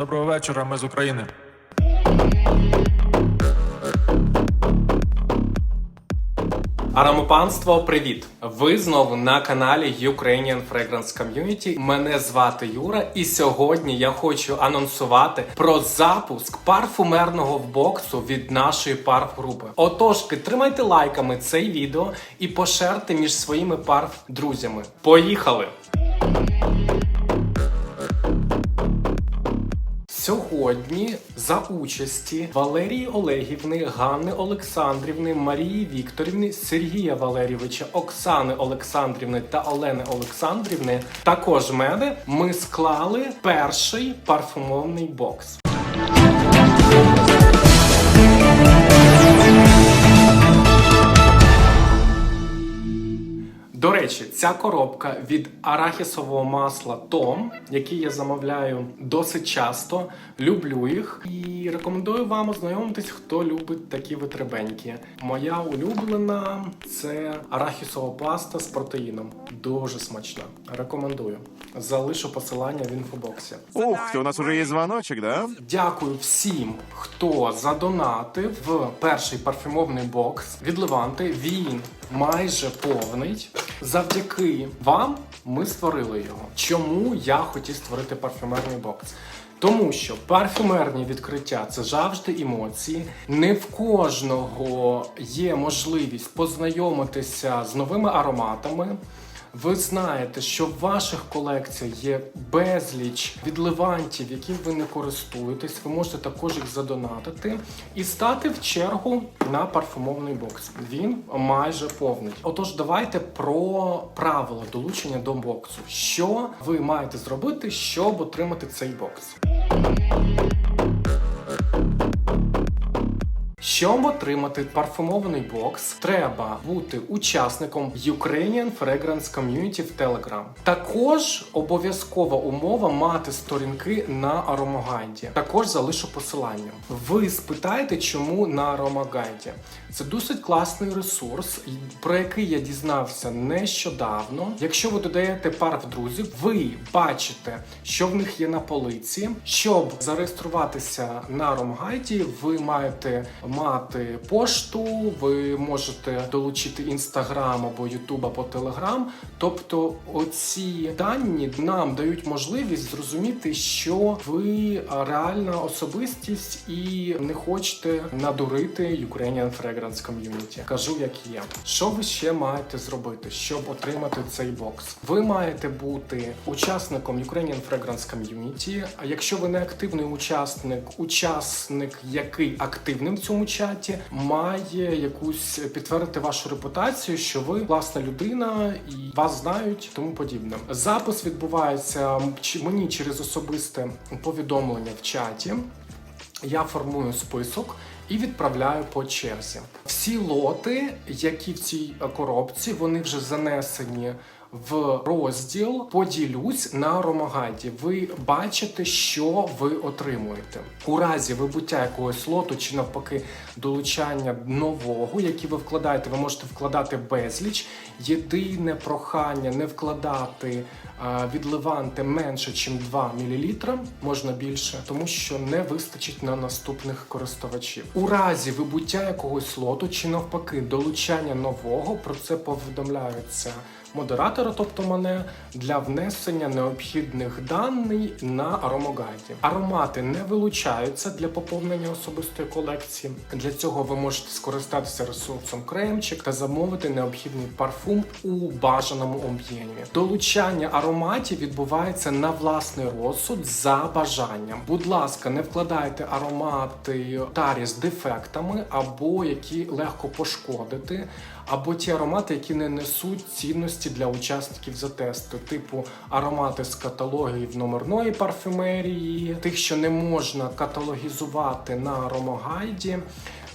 Доброго вечора, ми з України. Аромопанство, привіт! Ви знову на каналі Ukrainian Fragrance Community. Мене звати Юра, і сьогодні я хочу анонсувати про запуск парфумерного боксу від нашої парф-групи. Отож, підтримайте лайками цей відео і пошерте між своїми парф-друзями. Поїхали! Сьогодні за участі Валерії Олегівни, Ганни Олександрівни, Марії Вікторівни, Сергія Валерійовича, Оксани Олександрівни та Олени Олександрівни, також мене, ми склали перший парфумовний бокс. До речі, ця коробка від арахісового масла Том, який я замовляю досить часто. Люблю їх і рекомендую вам ознайомитись, хто любить такі витребенькі. Моя улюблена це арахісова паста з протеїном. Дуже смачна. Рекомендую. Залишу посилання в інфобоксі. Ух у нас уже есть звоночек, да? Дякую всім, хто задонатив в перший парфюмовний бокс від Леванти. Він майже повний. Завдяки вам ми створили його. Чому я хотів створити парфюмерний бокс? Тому що парфюмерні відкриття це завжди емоції. Не в кожного є можливість познайомитися з новими ароматами. Ви знаєте, що в ваших колекціях є безліч відливантів, яким ви не користуєтесь. Ви можете також їх задонатити і стати в чергу на парфумовний бокс. Він майже повний. Отож, давайте про правила долучення до боксу. Що ви маєте зробити, щоб отримати цей бокс? Щоб отримати парфумований бокс, треба бути учасником Ukrainian Fragrance Community в Telegram. Також обов'язкова умова мати сторінки на Аромагайді. Також залишу посилання. Ви спитаєте, чому на Аромагайді? Це досить класний ресурс, про який я дізнався нещодавно. Якщо ви додаєте пар в друзів, ви бачите, що в них є на полиці. Щоб зареєструватися на Аромагайді, ви маєте мати пошту, ви можете долучити інстаграм або ютуб або телеграм. Тобто, оці дані нам дають можливість зрозуміти, що ви реальна особистість і не хочете надурити Ukrainian Fragrance Community. Кажу, як є. Що ви ще маєте зробити, щоб отримати цей бокс? Ви маєте бути учасником Ukrainian Fragrance Community. А якщо ви не активний учасник, учасник, який активним в цьому чаті, має якусь підтвердити вашу репутацію, що ви класна людина і вас знають, тому подібне. Запис відбувається мені через особисте повідомлення в чаті. Я формую список і відправляю по черзі. Всі лоти, які в цій коробці, вони вже занесені в розділ Поділюсь на Ромагаді. Ви бачите, що ви отримуєте. У разі вибуття якогось лоту чи навпаки долучання нового, які ви вкладаєте, ви можете вкладати безліч. Єдине прохання не вкладати відливанти менше, ніж 2 мл, можна більше, тому що не вистачить на наступних користувачів. У разі вибуття якогось лоту чи навпаки долучання нового, про це повідомляється модератора, тобто мене, для внесення необхідних даних на аромогайді. Аромати не вилучаються для поповнення особистої колекції. Для цього ви можете скористатися ресурсом кремчик та замовити необхідний парфум у бажаному об'ємі. Долучання ароматів відбувається на власний розсуд за бажанням. Будь ласка, не вкладайте аромати тарі з дефектами або які легко пошкодити, або ті аромати, які не несуть цінності для учасників за тесту, типу аромати з каталогів номерної парфюмерії, тих, що не можна каталогізувати на аромагайді.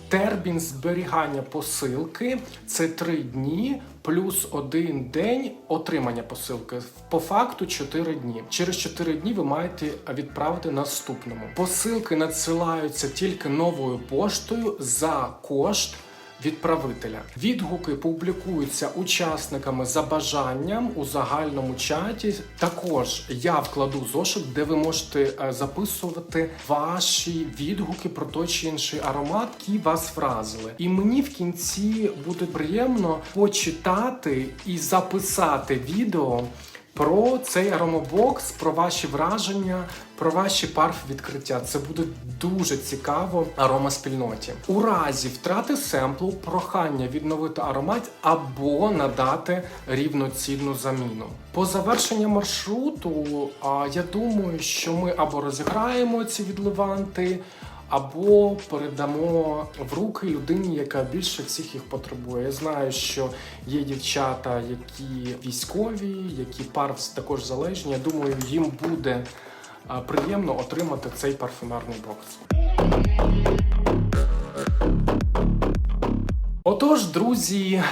Термін зберігання посилки це 3 дні плюс один день отримання посилки. По факту 4 дні. Через 4 дні ви маєте відправити наступному. Посилки надсилаються тільки новою поштою за кошт відправителя. Відгуки публікуються учасниками за бажанням у загальному чаті. Також я вкладу зошит, де ви можете е, записувати ваші відгуки про той чи інший аромат, які вас вразили. І мені в кінці буде приємно почитати і записати відео. Про цей аромабокс, про ваші враження, про ваші парф відкриття. Це буде дуже цікаво аромаспільноті. У разі втрати семплу, прохання відновити аромат або надати рівноцінну заміну. По завершенню маршруту, я думаю, що ми або розіграємо ці відливанти. Або передамо в руки людині, яка більше всіх їх потребує. Я знаю, що є дівчата, які військові, які парф також залежні. Я думаю, їм буде приємно отримати цей парфюмерний бокс. Отож, друзі,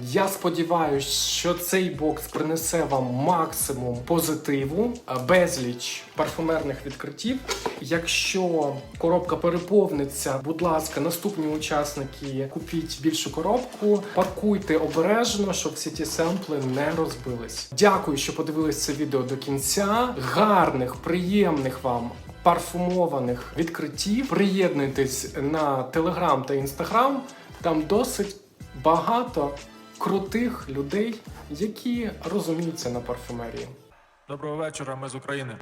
я сподіваюся, що цей бокс принесе вам максимум позитиву, безліч парфумерних відкриттів. Якщо коробка переповниться, будь ласка, наступні учасники купіть більшу коробку, пакуйте обережно, щоб всі ті семпли не розбились. Дякую, що подивились це відео до кінця. Гарних, приємних вам. Парфумованих відкриттів приєднуйтесь на Телеграм та Інстаграм. Там досить багато крутих людей, які розуміються на парфумерії. Доброго вечора, ми з України.